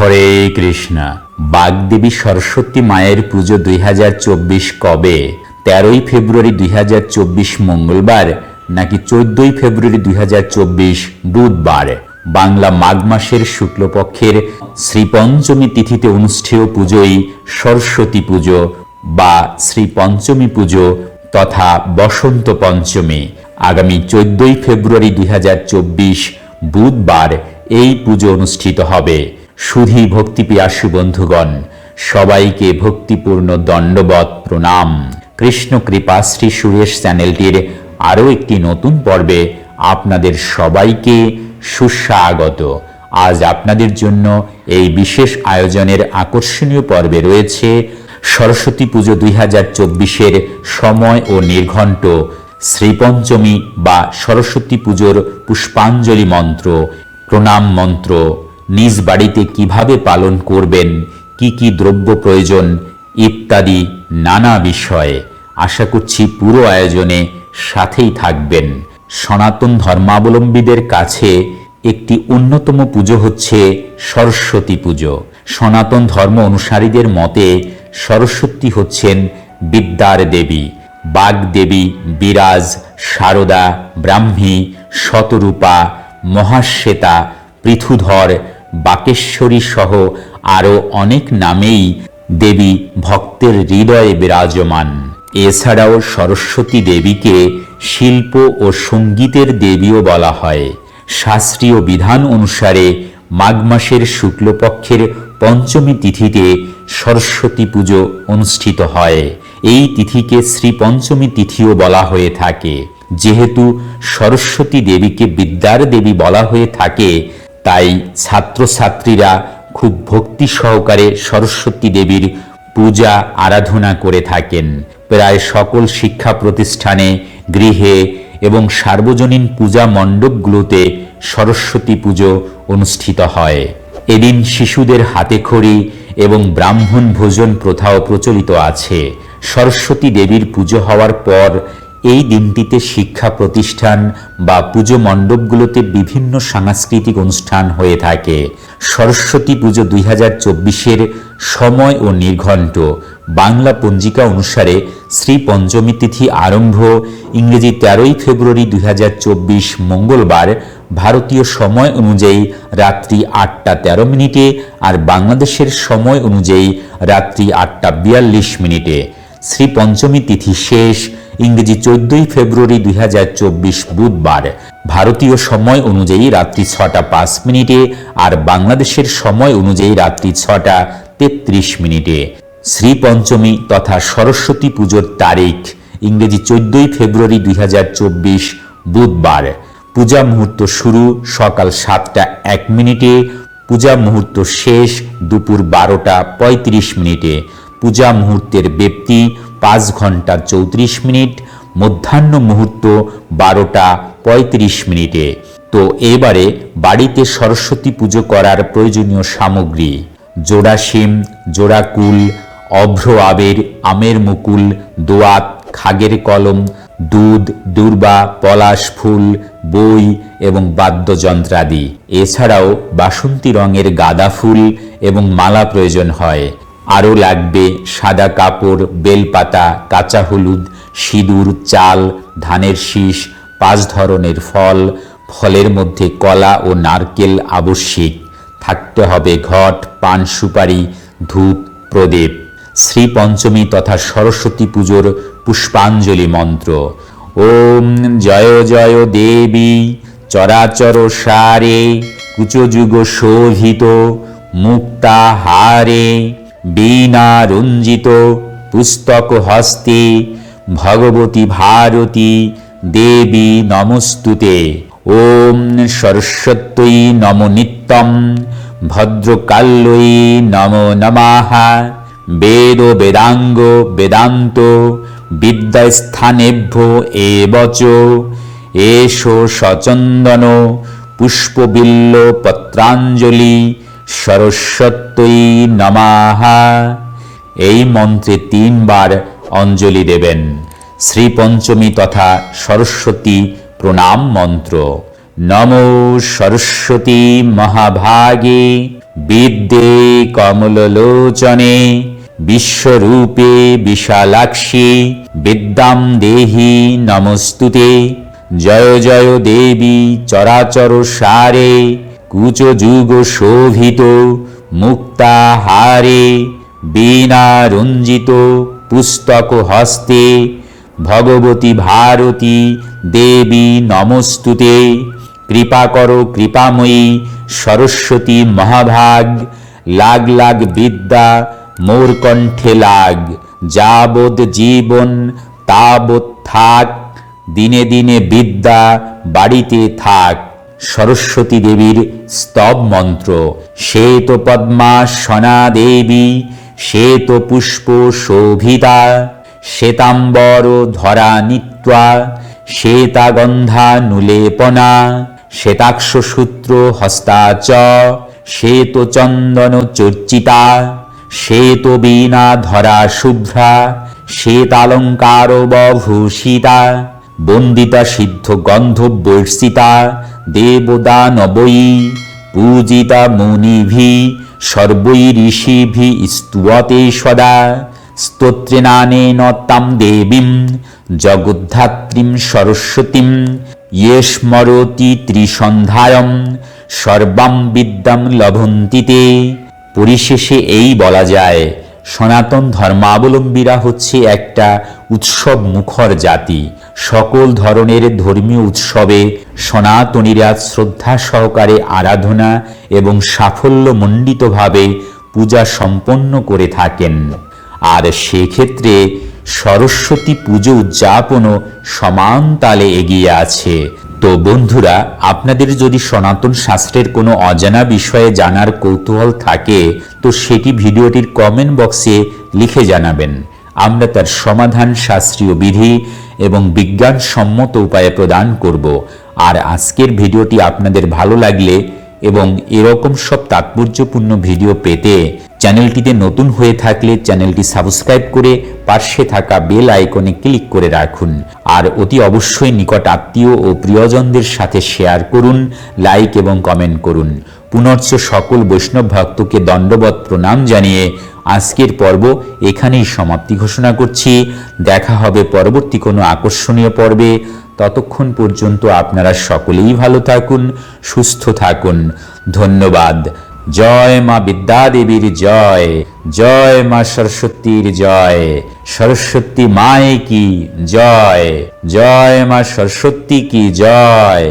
হরে কৃষ্ণা। বাগদেবী সরস্বতী মায়ের পুজো দুই হাজার চব্বিশ কবে? তেরোই ফেব্রুয়ারি দুই হাজার চব্বিশ মঙ্গলবার নাকি চোদ্দই ফেব্রুয়ারি দুই হাজার চব্বিশ বুধবার? বাংলা মাঘ মাসের শুক্লপক্ষের শ্রীপঞ্চমী তিথিতে অনুষ্ঠেয় পুজোই সরস্বতী পুজো বা শ্রী পঞ্চমী পুজো তথা বসন্ত পঞ্চমী। আগামী চোদ্দই ফেব্রুয়ারি দুই হাজার চব্বিশ বুধবার এই পুজো অনুষ্ঠিত হবে। সুধী ভক্তিপিয়াসু বন্ধুগণ, সবাইকে ভক্তিপূর্ণ দণ্ডবত প্রণাম। কৃষ্ণ কৃপা শ্রী সুরেশ চ্যানেলটির আরও একটি নতুন পর্বে আপনাদের সবাইকে সুস্বাগত। আজ আপনাদের জন্য এই বিশেষ আয়োজনের আকর্ষণীয় পর্বে রয়েছে সরস্বতী পুজো দুই হাজার চব্বিশের সময় ও নির্ঘণ্ট শ্রীপঞ্চমী বা সরস্বতী পুজোর পুষ্পাঞ্জলি মন্ত্র, প্রণাম মন্ত্র নিজ বাড়িতে কীভাবে পালন করবেন, কি কি দ্রব্য প্রয়োজন, ইত্যাদি নানা বিষয়ে আশা করছি পুরো আয়োজনে সাথেই থাকবেন। সনাতন ধর্মাবলম্বীদের কাছে একটি অন্যতম পুজো হচ্ছে সরস্বতী পুজো। সনাতন ধর্ম অনুসারীদের মতে সরস্বতী হচ্ছেন বিদ্যার দেবী। বাগদেবী বিরাজ শারদা ব্রাহ্মী, শতরূপা, মহাশ্বেতা, পৃথুধর বাকেশ্বরী সহ আরও অনেক নামেই দেবী ভক্তের হৃদয়ে বিরাজমান। এছাড়াও সরস্বতী দেবীকে শিল্প ও সঙ্গীতের দেবীও বলা হয়। শাস্ত্রীয় বিধান অনুসারে মাঘ মাসের শুক্লপক্ষের পঞ্চমী তিথিতে সরস্বতী পুজো অনুষ্ঠিত হয়। এই তিথিকে শ্রী পঞ্চমী তিথিও বলা হয়ে থাকে। যেহেতু সরস্বতী দেবীকে বিদ্যার দেবী বলা হয়ে থাকে তাই ছাত্রছাত্রীরা খুব ভক্তি সহকারে সরস্বতী দেবীর পূজা আরাধনা করে থাকেন। প্রায় সকল শিক্ষা প্রতিষ্ঠানে, গৃহে এবং সার্বজনীন পূজা মণ্ডপগুলোতে সরস্বতী পুজো অনুষ্ঠিত হয়। এদিন শিশুদের হাতে খড়ি এবং ব্রাহ্মণ ভোজন প্রথাও প্রচলিত আছে। সরস্বতী দেবীর পুজো হওয়ার পর এই দিনটিতে শিক্ষা প্রতিষ্ঠান বা পুজো মণ্ডপগুলোতে বিভিন্ন সাংস্কৃতিক অনুষ্ঠান হয়ে থাকে। সরস্বতী পুজো দুই হাজার চব্বিশের সময় ও নির্ঘণ্ট। বাংলা পঞ্জিকা অনুসারে শ্রী পঞ্চমী তিথি আরম্ভ ইংরেজি তেরোই ফেব্রুয়ারি দুই হাজার চব্বিশ মঙ্গলবার। ভারতীয় সময় অনুযায়ী রাত্রি আটটা তেরো মিনিটে আর বাংলাদেশের সময় অনুযায়ী রাত্রি আটটা বিয়াল্লিশ মিনিটে। শ্রী পঞ্চমী তিথি শেষ, ইংরেজি চোদ্দই ফেব্রুয়ারি দুই হাজার চব্বিশ বুধবার। ভারতীয় সময় অনুযায়ী রাত্রি ছটা পাঁচ মিনিটে আর বাংলাদেশের সময় অনুযায়ী রাত্রি ছটা তেত্রিশ মিনিটে। শ্রী পঞ্চমী তথা সরস্বতী পুজোর তারিখ, ইংরেজি চোদ্দই ফেব্রুয়ারি দুই হাজার চব্বিশ বুধবার। পূজা মুহূর্ত শুরু সকাল সাতটা এক মিনিটে, পূজা মুহূর্ত শেষ দুপুর বারোটা পঁয়ত্রিশ মিনিটে। পূজা মুহূর্তের ব্যক্তি পাঁচ ঘণ্টা চৌত্রিশ মিনিট, মধ্যাহ্ন মুহূর্ত বারোটা পঁয়ত্রিশ মিনিটে। তো এবারে বাড়িতে সরস্বতী পুজো করার প্রয়োজনীয় সামগ্রী, জোড়া শিম, জোড়া কুল, অভ্র আবের, আমের মুকুল, দোয়াত, খাগের কলম, দুধ, দুর্বা, পলাশ ফুল, বই এবং বাদ্যযন্ত্রাদি। এছাড়াও বাসন্তী রঙের গাঁদা ফুল এবং মালা প্রয়োজন হয়। আরও লাগবে সাদা কাপড়, বেলপাতা, কাঁচা হলুদ, সিঁদুর, চাল, ধানের শীষ, পাঁচ ধরনের ফল, ফলের মধ্যে কলা ও নারকেল আবশ্যিক। থাকতে হবে ঘট, পান সুপারি, ধূপ, প্রদীপ। শ্রী পঞ্চমী তথা সরস্বতী পুজোর পুষ্পাঞ্জলি মন্ত্র। ওম জয় জয় দেবী, চরাচর সারে, কুচযুগ শোভিত, মুক্তাহারে। বীণা রঞ্জিত পুস্তক হস্তে ভগবতী ভারতী দেবী নমস্তুতে। ওম সরস্বত্যই নম নিত্যম ভদ্রকাল্যই নম নমাহা। বেদ বেদাঙ্গ বেদান্ত বিদ্যাস্থানেভ্য এবচ। এষো সচন্দন পুষ্পবিল্ল পত্রাঞ্জলি সরস্বত্যই নমাহা এই মন্ত্রে তিনবার অঞ্জলি দেবেন। শ্রী পঞ্চমী তথা সরস্বতী প্রণাম মন্ত্র। নমো সরস্বতী মহাভাগে। বিদ্যে কমললোচনে বিশ্বরূপে বিশালাক্ষী বিদ্যাম দেহি নমস্তুতে। জয় জয় দেবী চরাচর সারে কুচযুগ শোভিত মুক্তাহারে বীণা রঞ্জিত পুস্তক হস্তে ভগবতী ভারতী দেবী নমস্তুতে, কৃপা করো কৃপাময়ী সরস্বতী মহাভাগ, লাগ লাগ বিদ্যা মোর কণ্ঠে লাগ, যাবৎ জীবন তাবৎ থাক, দিনে দিনে বিদ্যা বাড়িতে থাক। সরস্বতী দেবীর স্তব মন্ত্র। শ্বেত পদ্মা সনা দেবী শ্বেত পুষ্প শোভিতা, শ্বেতাম্বর ধরা নিত্বা শ্বেতাগন্ধা নুলেপনা শ্বেতাক্ষ সূত্র হস্তাচ শ্বেত চন্দন চর্চিতা শ্বেত বীণা ধরা শুভ্রা, শ্বেতালঙ্কার বভূষিতা, বন্দিতা সিদ্ধ গন্ধ বর্ষিতা দেবদানবৈ পূজিতা মুনিভি সর্বৈ ঋষিভি স্তুয়তে সদা। স্তোত্রেনানেন তাম দেবীম, জগদ্ধাত্রীম সরস্বতীম। ইয়ে স্মরতি ত্রিসন্ধ্যায়ম সর্বাম বিদ্যাম লভন্তিতে। পরিশেষে এই বলা যায়, সনাতন ধর্মাবলম্বীরা হচ্ছে একটা উৎসব মুখর জাতি সকল ধরনের ধর্মীয় উৎসবে সনাতনীরা শ্রদ্ধা সহকারে আরাধনা এবং সাফল্যমণ্ডিতভাবে পূজা সম্পন্ন করে থাকেন। আর সেক্ষেত্রে সরস্বতী পুজো উদযাপনও সমান তালে এগিয়ে আছে। তো বন্ধুরা, আপনাদের যদি সনাতন শাস্ত্রের কোনো অজানা বিষয়ে জানার কৌতূহল থাকে, তো সেটি ভিডিওটির কমেন্ট বক্সে লিখে জানাবেন। আমরা তার সমাধান শাস্ত্রীয় বিধি এবং বিজ্ঞানসম্মত উপায়ে প্রদান করব। আর আজকের ভিডিওটি আপনাদের ভালো লাগলে এবং এরকম সব তাৎপর্যপূর্ণ ভিডিও পেতে চ্যানেলটিতে নতুন হয়ে থাকলে চ্যানেলটি সাবস্ক্রাইব করে পার্শ্বে থাকা বেল আইকনে ক্লিক করে রাখুন। আর অতি অবশ্যই নিকট আত্মীয় ও প্রিয়জনদের সাথে শেয়ার করুন, লাইক এবং কমেন্ট করুন। পুনর্চ সকল বৈষ্ণব ভক্তকে দণ্ডবত প্রণাম জানিয়ে আজকের পর্ব এখানেই সমাপ্তি ঘোষণা করছি। দেখা হবে পরবর্তী কোনো আকর্ষণীয় পর্বে। ততক্ষণ পর্যন্ত আপনারা সকলেই ভালো থাকুন, সুস্থ থাকুন। ধন্যবাদ। জয় মা বিদ্যাদেবীর জয়। জয় মা সরস্বতীর জয়। সরস্বতী মায়ে কি জয়? জয় মা সরস্বতী কি জয়?